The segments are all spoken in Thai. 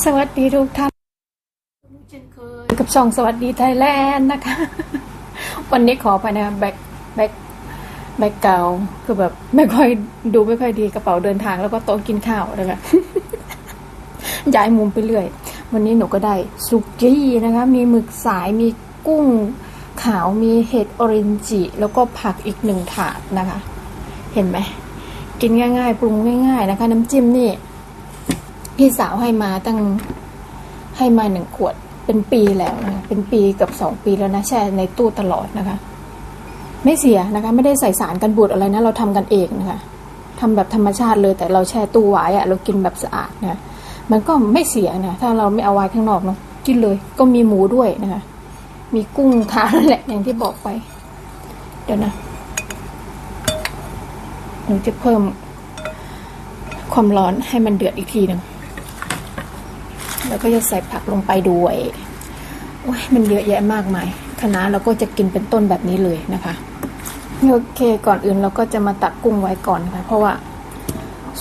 สวัสดีทุกท่านเช่นเคยกับช่องสวัสดีไทยแลนด์นะคะ วันนี้ขอไปนะแบ็คแบ็คแบ็คเก่าคือแบบไม่ค่อยดูไม่ค่อยดีกระเป๋าเดินทางแล้วก็โต๊ะกินข้าวนะคะย้ายมุมไปเรื่อย วันนี้หนูก็ได้ซุกี้นะคะ มีหมึกสายมีกุ้งขาวมีเห็ดออเรนจิ แล้วก็ผักอีกหนึ่งถาดนะคะ เห็นไหมกินง่าย ๆ ปรุงง่าย ๆ นะคะ น้ำจิ้มนี่ พี่สาวให้มาตั้งให้มาหนึ่งขวด เป็นปีแล้วนะคะเป็นปีกับสองปีแล้วนะแช่ในตู้ตลอดนะคะ ไม่เสียนะคะ ไม่ได้ใส่สารกันบูดอะไรนะ เราทำกันเองนะคะทำแบบธรรมชาติเลยแต่เราแช่ตู้ไว้อะเรากินแบบสะอาดนะมันก็ไม่เสียนะถ้าเราไม่เอาไว้ข้างนอกเนาะกินเลย ก็มีหมูด้วยนะคะ มีกุ้งขาวนั่นแหละอย่างที่บอกไป เดี๋ยวนะหนูจะเพิ่มความร้อนให้มันเดือดอีกทีหนึ่ง แล้วก็จะใส่ผักลงไปด้วยโอ้ยมันเยอะแยะมากมายคณะเราก็จะกินเป็นต้นแบบนี้เลยนะคะโอเคก่อนอื่นเราก็จะมาตักกุ้งไว้ก่อนนะคะเพราะว่า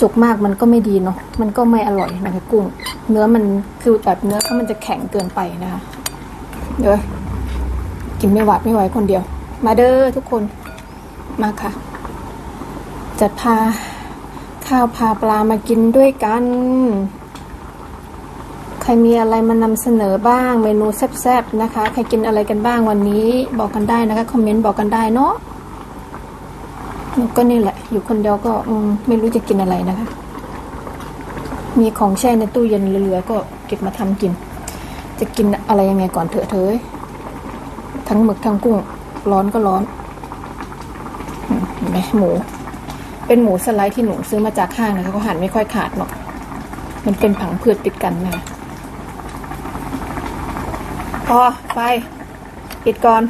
สุกมากมันก็ไม่ดีเนาะมันก็ไม่อร่อยนะคะกุ้ง เนื้อมันคือแบบเนื้อเขามันจะแข็งเกินไปนะคะเดี๋ยวกินไม่หวาดไม่ไหวคนเดียว มาเด้อทุกคนมาค่ะ จะพาข้าวพาปลามากินด้วยกัน ใครมีอะไรมานำเสนอบ้าง เมนูแซ่บๆนะคะ ใครกินอะไรกันบ้างวันนี้บอกกันได้นะคะคอมเมนต์บอกกันได้เนาะก็นี่แหละ อยู่คนเดียวก็ไม่รู้จะกินอะไรนะคะ มีของแช่ในตู้เย็นเหลือๆก็เก็บมาทำกิน จะกินอะไรยังไงก่อนเถอะเธอทั้งหมึกทั้งกุ้ง ร้อนก็ร้อนเห็นไหมหมู เป็นหมูสไลด์ที่หนูซื้อมาจากห้างนะคะเขาหั่นไม่ค่อยขาดหรอกมันเป็นผังพืชติดกันนะคะ พอไฟปิดก่อน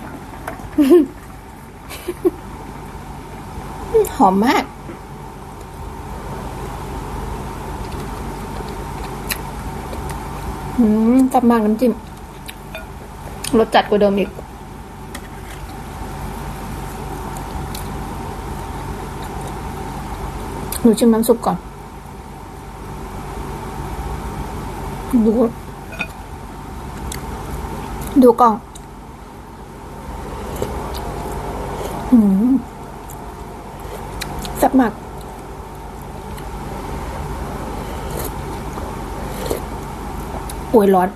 หอมมาก อืมจับมากน้ำจิ้มรสจัดกว่าเดิมอีกหนูชิมน้ำซุปก่อน ดู ดูกล่องอืมแซ่บมากโอ้ยร้อน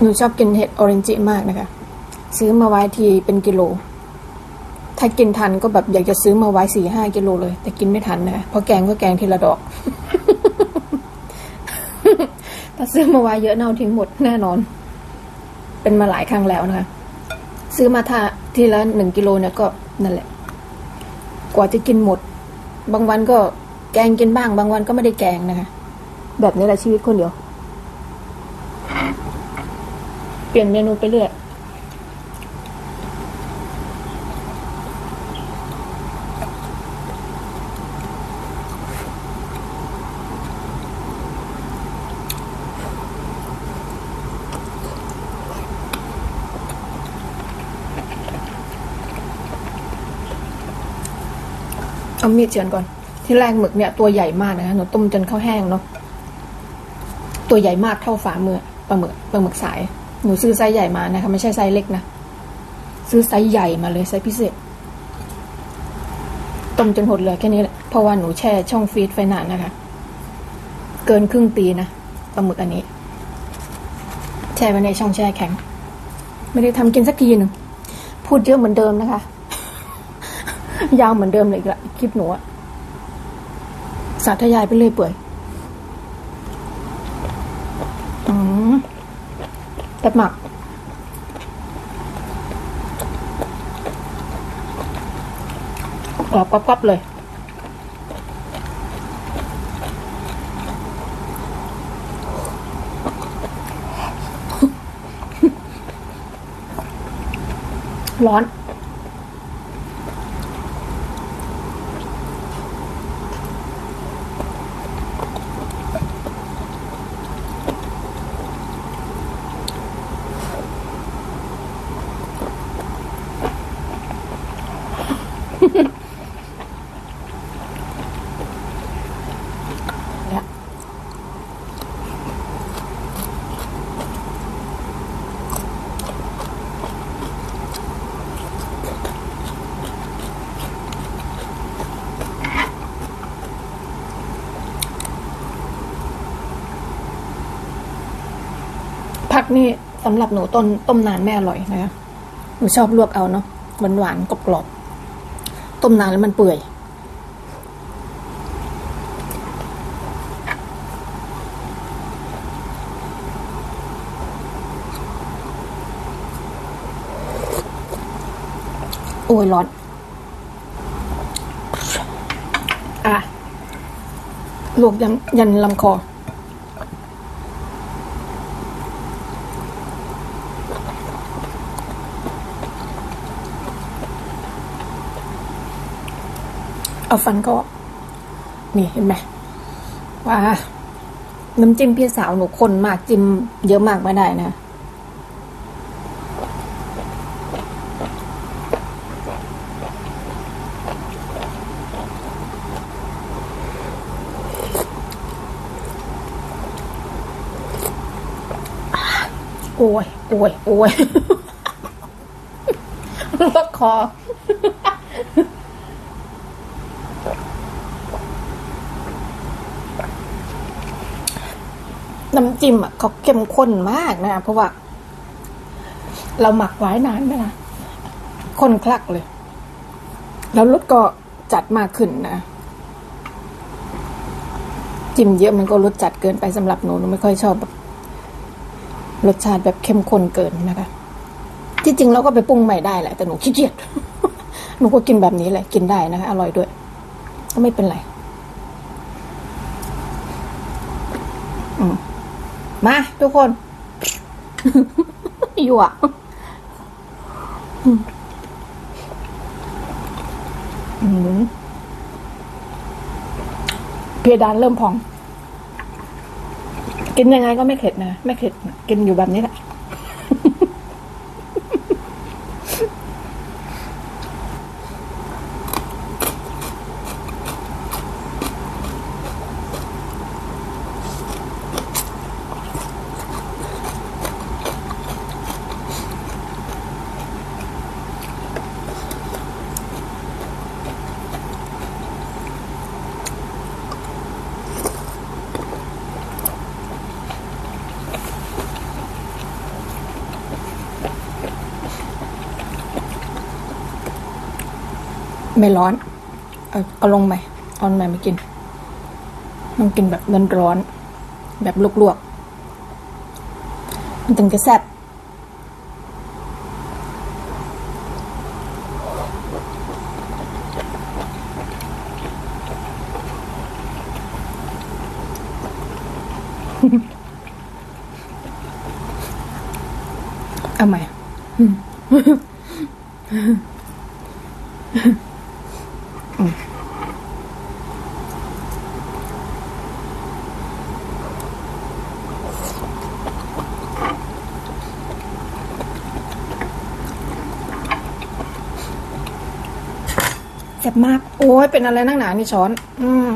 หนูชอบกินเห็ดออเรนจิมากนะคะ ซื้อมาไว้ทีเป็นกิโล ถ้ากินทันก็แบบอยากจะซื้อมาไว้สี่ห้ากิโลเลย แต่กินไม่ทันนะคะเพราะแกงก็แกงทีละดอก ถ้าซื้อมาไว้เยอะเน่าทิ้งหมดแน่นอน เป็นมาหลายครั้งแล้วนะคะ ซื้อมาทาทีละหนึ่งกิโลเนี่ยก็นั่นแหละ กว่าจะกินหมด บางวันก็แกงกินบ้าง บางวันก็ไม่ได้แกงนะคะ แบบนี้แหละชีวิตคนเดียว เปลี่ยนเมนูไปเรื่อย เอามีดเฉือนก่อน ที่แรกหมึกเนี่ยตัวใหญ่มากนะคะหนูต้มจนเขาแห้งเนาะตัวใหญ่มากเท่าฝ่ามือปลาหมึกปลาหมึกสาย หนูซื้อไซส์ใหญ่มานะคะ ไม่ใช่ไซส์เล็กนะซื้อไซส์ใหญ่มาเลยไซส์พิเศษต้มจนหดเหลือแค่นี้แหละเพราะว่าหนูแช่ช่องฟรีซไฟนานนะคะ เกินครึ่งปีนะปลาหมึกอันนี้ แช่ไว้ในช่องแช่แข็ง ไม่ได้ทำกินสักทีหนึ่งพูดเยอะเหมือนเดิมนะคะ ยาวเหมือนเดิมเลยละคลิปหนูอะสาธยายไปเรื่อยเปื่อยอืมแต่หมัก กรอบกรอบเลย ร้อน นี่สำหรับหนูต้นต้มนานไม่อร่อยนะคะหนูชอบลวกเอาเนาะหวานหวานกรอบต้มนานแล้วมันเปื่อย โอ้ยร้อนอะลวกยันยันลำคอ เอาฟันก็ นี่เห็นไหมว่าน้ำจิ้มพี่สาวหนูข้นมากจิ้มเยอะมากไม่ได้นะโอ้ยโอ้ยโอ้ยลวกคอ น้ำจิ้มอะเขาเข้มข้นมากนะเพราะว่า เราหมักไว้นานไหมล่ะข้นคลักเลย แล้วรสก็จัดมากขึ้นนะจิ้มเยอะมันก็รสจัดเกินไปสำหรับหนูหนูไม่ค่อยชอบแบบรสชาติแบบเข้มข้นเกินนะคะ ที่จริงเราก็ไปปรุงใหม่ได้แหละ แต่หนูขี้เกียจหนูก็กินแบบนี้แหละ กินได้นะคะ อร่อยด้วย ก็ไม่เป็นไร อืม มาทุกคน อยู่อะอืมอืมเพดานเริ่มพอง กินยังไงก็ไม่เข็ดนะ ไม่เข็ด กินอยู่แบบนี้แหละ ไม่ร้อน เอาเอาลงไหมเอาลงไหมไม่กินต้องกินแบบร้อนๆแบบลวกๆมันถึงจะแซ่บเอาใหม่ แซ่บมาก โอ้ยเป็นอะไรนั่งหนานี่ช้อน อืม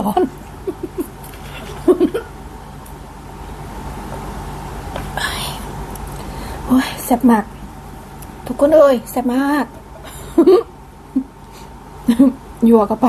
ร้อน โอ้ยแซ่บมาก ทุกคนเอ้ยแซ่บมาก ยัวกันไป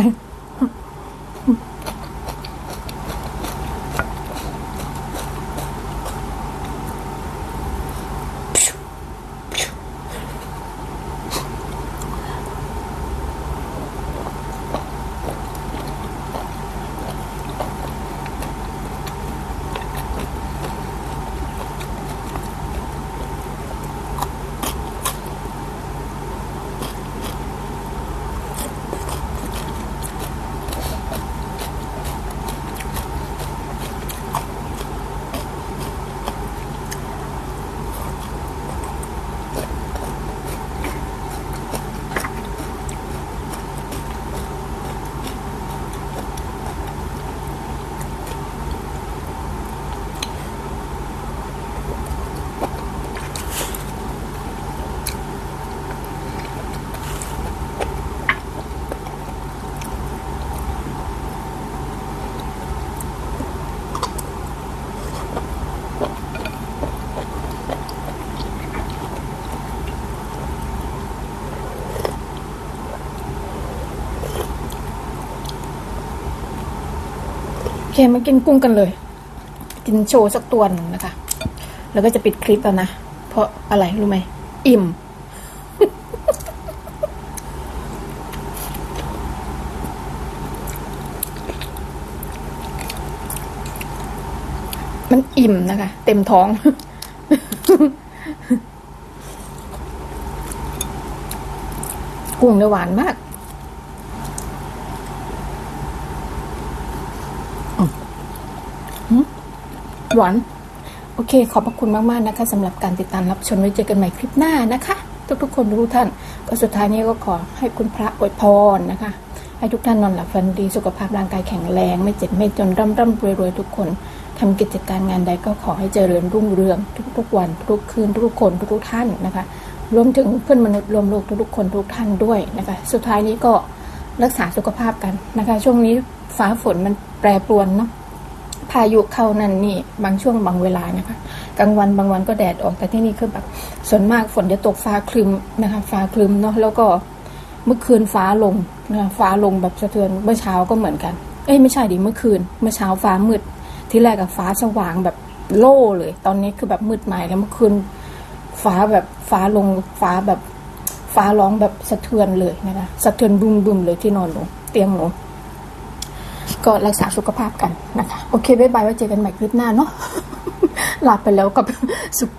เคมากินกุ้งกันเลย กินโชว์สักตัวหนึ่งนะคะ แล้วก็จะปิดคลิปแล้วนะ เพราะอะไรรู้ไหม อิ่ม มันอิ่มนะคะ เต็มท้องกุ้งเนี่ยหวานมาก หวน โอเค ขอบพระคุณมาก ๆ นะคะสำหรับการติดตามรับชมไว้เจอกันใหม่คลิปหน้านะคะ ทุก ๆ คนทุกท่าน ก็สุดท้ายนี้ก็ขอให้คุณพระอวยพรนะคะให้ทุกท่านนอนหลับฝันดีสุขภาพร่างกายแข็งแรง ไม่เจ็บไม่จนร่ำร่ำรวยรวยทุกคนทำกิจการงานใดก็ขอให้เจริญรุ่งเรือง ทุกๆวันทุกคืนทุกคนทุกท่านนะคะ รวมถึงเพื่อนมนุษย์รวมโลกทุกๆคนทุกท่านด้วยนะคะ สุดท้ายนี้ก็รักษาสุขภาพกันนะคะ ช่วงนี้ฟ้าฝนมันแปรปรวนเนาะายุเข้านั่นนี่บางช่วงบางเวลานะคะกลางวันบางวันก็แดดออกแต่ที่นี่คือแบบส่วนมากฝนจะตกฟ้าคลึมนะคะฟ้าคลึมเนาะแล้วก็เมื่อคืนฟ้าลงนะคะฟ้าลงแบบสะเทือนเมื่อเช้าก็เหมือนกัน เอ้ยไม่ใช่ดิเมื่อคืน เมื่อเช้าฟ้ามืด ที่แรกกับฟ้าสว่างแบบโล่เลย ตอนนี้คือแบบมืดใหม่แล้วเมื่อคืนฟ้าแบบฟ้าลงฟ้าแบบฟ้าร้องแบบสะเทือนเลยนะคะสะเทือนบึมบึมๆเลยที่นอนลง เตียงหนู ก็รักษาสุขภาพกันนะคะ โอเค บ๊ายบาย ไว้เจอกันใหม่คลิปหน้าเนาะ ลาไปแล้วกับสุข